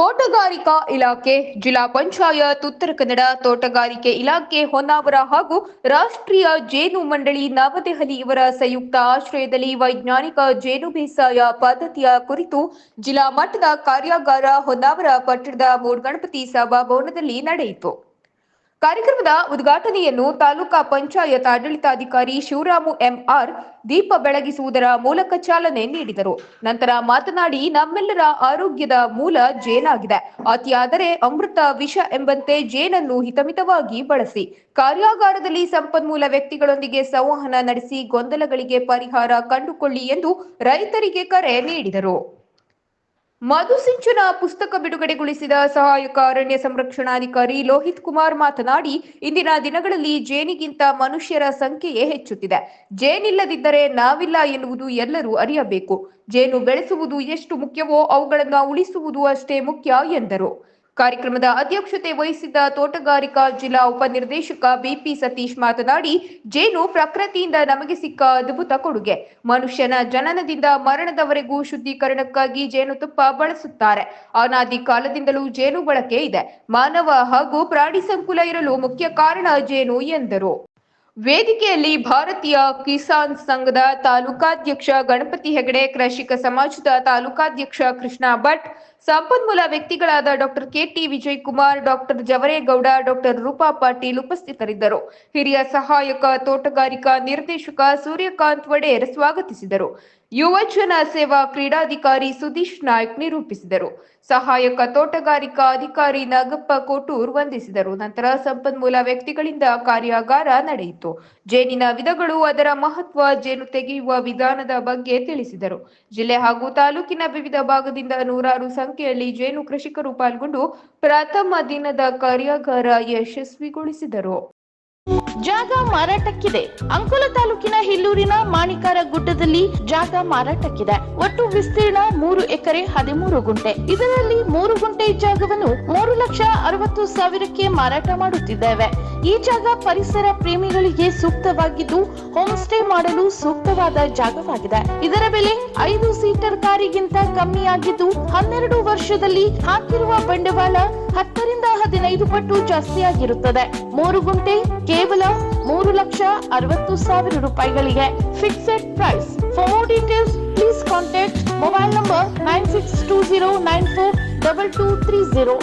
ತೋಟಗಾರಿಕಾ ಇಲಾಖೆ, ಜಿಲ್ಲಾ ಪಂಚಾಯತ್, ಉತ್ತರ ಕನ್ನಡ ತೋಟಗಾರಿಕೆ ಇಲಾಖೆ, ಹೊನ್ನಾವರ ಹಾಗೂ ರಾಷ್ಟ್ರೀಯ ಜೇನು ಮಂಡಳಿ, ನವದೆಹಲಿ ಇವರ ಸಂಯುಕ್ತ ಆಶ್ರಯದಲ್ಲಿ ವೈಜ್ಞಾನಿಕ ಜೇನು ಬೇಸಾಯ ಪದ್ಧತಿಯ ಕುರಿತು ಜಿಲ್ಲಾ ಮಟ್ಟದ ಕಾರ್ಯಾಗಾರ ಹೊನ್ನಾವರ ಪಟ್ಟಣದ ಮೂಡ್ಗಣಪತಿ ಸಭಾಭವನದಲ್ಲಿ ನಡೆಯಿತು. ಕಾರ್ಯಕ್ರಮದ ಉದ್ಘಾಟನೆಯನ್ನು ತಾಲೂಕಾ ಪಂಚಾಯತ್ ಆಡಳಿತಾಧಿಕಾರಿ ಶಿವರಾಮು ಎಂಆರ್ ದೀಪ ಬೆಳಗಿಸುವುದರ ಮೂಲಕ ಚಾಲನೆ ನೀಡಿದರು. ನಂತರ ಮಾತನಾಡಿ, ನಮ್ಮೆಲ್ಲರ ಆರೋಗ್ಯದ ಮೂಲ ಜೇನಾಗಿದೆ. ಅತಿಯಾದರೆ ಅಮೃತ ವಿಷ ಎಂಬಂತೆ ಜೇನನ್ನು ಹಿತಮಿತವಾಗಿ ಬಳಸಿ, ಕಾರ್ಯಾಗಾರದಲ್ಲಿ ಸಂಪನ್ಮೂಲ ವ್ಯಕ್ತಿಗಳೊಂದಿಗೆ ಸಂವಹನ ನಡೆಸಿ ಗೊಂದಲಗಳಿಗೆ ಪರಿಹಾರ ಕಂಡುಕೊಳ್ಳಿ ಎಂದು ರೈತರಿಗೆ ಕರೆ ನೀಡಿದರು. ಮಧುಸಿಂಚನ ಪುಸ್ತಕ ಬಿಡುಗಡೆಗೊಳಿಸಿದ ಸಹಾಯಕ ಅರಣ್ಯ ಸಂರಕ್ಷಣಾಧಿಕಾರಿ ಲೋಹಿತ್ ಕುಮಾರ್ ಮಾತನಾಡಿ, ಇಂದಿನ ದಿನಗಳಲ್ಲಿ ಜೇನಿಗಿಂತ ಮನುಷ್ಯರ ಸಂಖ್ಯೆಯೇ ಹೆಚ್ಚುತ್ತಿದೆ. ಜೇನಿಲ್ಲದಿದ್ದರೆ ನಾವಿಲ್ಲ ಎನ್ನುವುದು ಎಲ್ಲರೂ ಅರಿಯಬೇಕು. ಜೇನು ಬೆಳೆಸುವುದು ಎಷ್ಟು ಮುಖ್ಯವೋ ಅವುಗಳನ್ನು ಉಳಿಸುವುದು ಅಷ್ಟೇ ಮುಖ್ಯ ಎಂದರು. ಕಾರ್ಯಕ್ರಮದ ಅಧ್ಯಕ್ಷತೆ ವಹಿಸಿದ್ದ ತೋಟಗಾರಿಕಾ ಜಿಲ್ಲಾ ಉಪನಿರ್ದೇಶಕ ಬಿಪಿ ಸತೀಶ್ ಮಾತನಾಡಿ, ಜೇನು ಪ್ರಕೃತಿಯಿಂದ ನಮಗೆ ಸಿಕ್ಕ ಅದ್ಭುತ ಕೊಡುಗೆ. ಮನುಷ್ಯನ ಜನನದಿಂದ ಮರಣದವರೆಗೂ ಶುದ್ಧೀಕರಣಕ್ಕಾಗಿ ಜೇನುತುಪ್ಪ ಬಳಸುತ್ತಾರೆ. ಅನಾದಿ ಕಾಲದಿಂದಲೂ ಜೇನು ಬಳಕೆ ಇದೆ. ಮಾನವ ಹಾಗೂ ಪ್ರಾಣಿ ಸಂಕುಲ ಇರಲು ಮುಖ್ಯ ಕಾರಣ ಜೇನು ಎಂದರು. ವೇದಿಕೆಯಲ್ಲಿ ಭಾರತೀಯ ಕಿಸಾನ್ ಸಂಘದ ತಾಲೂಕಾಧ್ಯಕ್ಷ ಗಣಪತಿ ಹೆಗಡೆ, ಕೃಷಿಕ ಸಮಾಜದ ತಾಲೂಕಾಧ್ಯಕ್ಷ ಕೃಷ್ಣ ಭಟ್ ಸಂಪನ್ಮೂಲ ವ್ಯಕ್ತಿಗಳಾದ doctor KT Vijay Kumar doctor Javaregowda, doctor Roopa Patil ಉಪಸ್ಥಿತರಿದ್ದರು. ಹಿರಿಯ ಸಹಾಯಕ, ತೋಟಗಾರಿಕಾ ನಿರ್ದೇಶಕ ಸೂರ್ಯಕಾಂತ್ ವಡೇರ್ ಸ್ವಾಗತಿಸಿದರು. ಯುವಜನ ಸೇವಾ ಕ್ರೀಡಾಧಿಕಾರಿ ಸುದೀಶ್ ನಾಯ್ಕ್ ನಿರೂಪಿಸಿದರು. ಸಹಾಯಕ, ತೋಟಗಾರಿಕಾ ಅಧಿಕಾರಿ ನಾಗಪ್ಪ ಕೋಟೂರ್ ವಂದಿಸಿದರು. ನಂತರ ಸಂಪನ್ಮೂಲ ವ್ಯಕ್ತಿಗಳಿಂದ ಕಾರ್ಯಾಗಾರ ನಡೆಯಿತು. ಜೇನಿನ ವಿಧಗಳು, ಅದರ ಮಹತ್ವ, ಜೇನು ತೆಗೆಯುವ ವಿಧಾನದ ಬಗ್ಗೆ ತಿಳಿಸಿದರು. ಜಿಲ್ಲೆ ಹಾಗೂ ತಾಲೂಕಿನ ವಿವಿಧ ಭಾಗದಿಂದ ನೂರಾರು ಸಂಖ್ಯೆಯಲ್ಲಿ ಜೇನು ಕೃಷಿಕರು ಪಾಲ್ಗೊಂಡು ಪ್ರಥಮ ದಿನದ ಕಾರ್ಯಾಗಾರ ಯಶಸ್ವಿಗೊಳಿಸಿದರು. ಜಾಗ ಮಾರಾಟಕ್ಕಿದೆ. ಅಂಕೋಲ ತಾಲೂಕಿನ ಹಿಲ್ಲೂರಿನ ಮಾಣಿಕಾರ ಗುಡ್ಡದಲ್ಲಿ ಜಾಗ ಮಾರಾಟಕ್ಕಿದೆ. ಒಟ್ಟು ವಿಸ್ತೀರ್ಣ ಮೂರು ಎಕರೆ ಹದಿಮೂರು ಗುಂಟೆ. ಇದರಲ್ಲಿ ಮೂರು ಗುಂಟೆ ಜಾಗವನ್ನು ಮೂರು ಲಕ್ಷ ಅರವತ್ತು ಸಾವಿರಕ್ಕೆ ಮಾರಾಟ ಮಾಡುತ್ತಿದ್ದೇವೆ. ಈ ಜಾಗ ಪರಿಸರ ಪ್ರೇಮಿಗಳಿಗೆ ಸೂಕ್ತವಾಗಿದ್ದು ಹೋಮ್ ಸ್ಟೇ ಮಾಡಲು ಸೂಕ್ತವಾದ ಜಾಗವಾಗಿದೆ. ಇದರ ಬೆಲೆ ಐದು ಸೀಟರ್ ಕಾರಿಗಿಂತ ಕಮ್ಮಿಯಾಗಿದ್ದು, ಹನ್ನೆರಡು ವರ್ಷದಲ್ಲಿ ಹಾಕಿರುವ ಬಂಡವಾಳ ಹತ್ತರಿಂದ ಹದಿನೈದು ಪಟ್ಟು ಜಾಸ್ತಿಯಾಗಿರುತ್ತದೆ. ಮೂರು ಗುಂಟೆ ಕೇವಲ ಮೂರು ಲಕ್ಷ ಅರವತ್ತು ಸಾವಿರ ರೂಪಾಯಿಗಳಿಗೆ fixed price for details please contact mobile number nine six two zero nine four double two three zero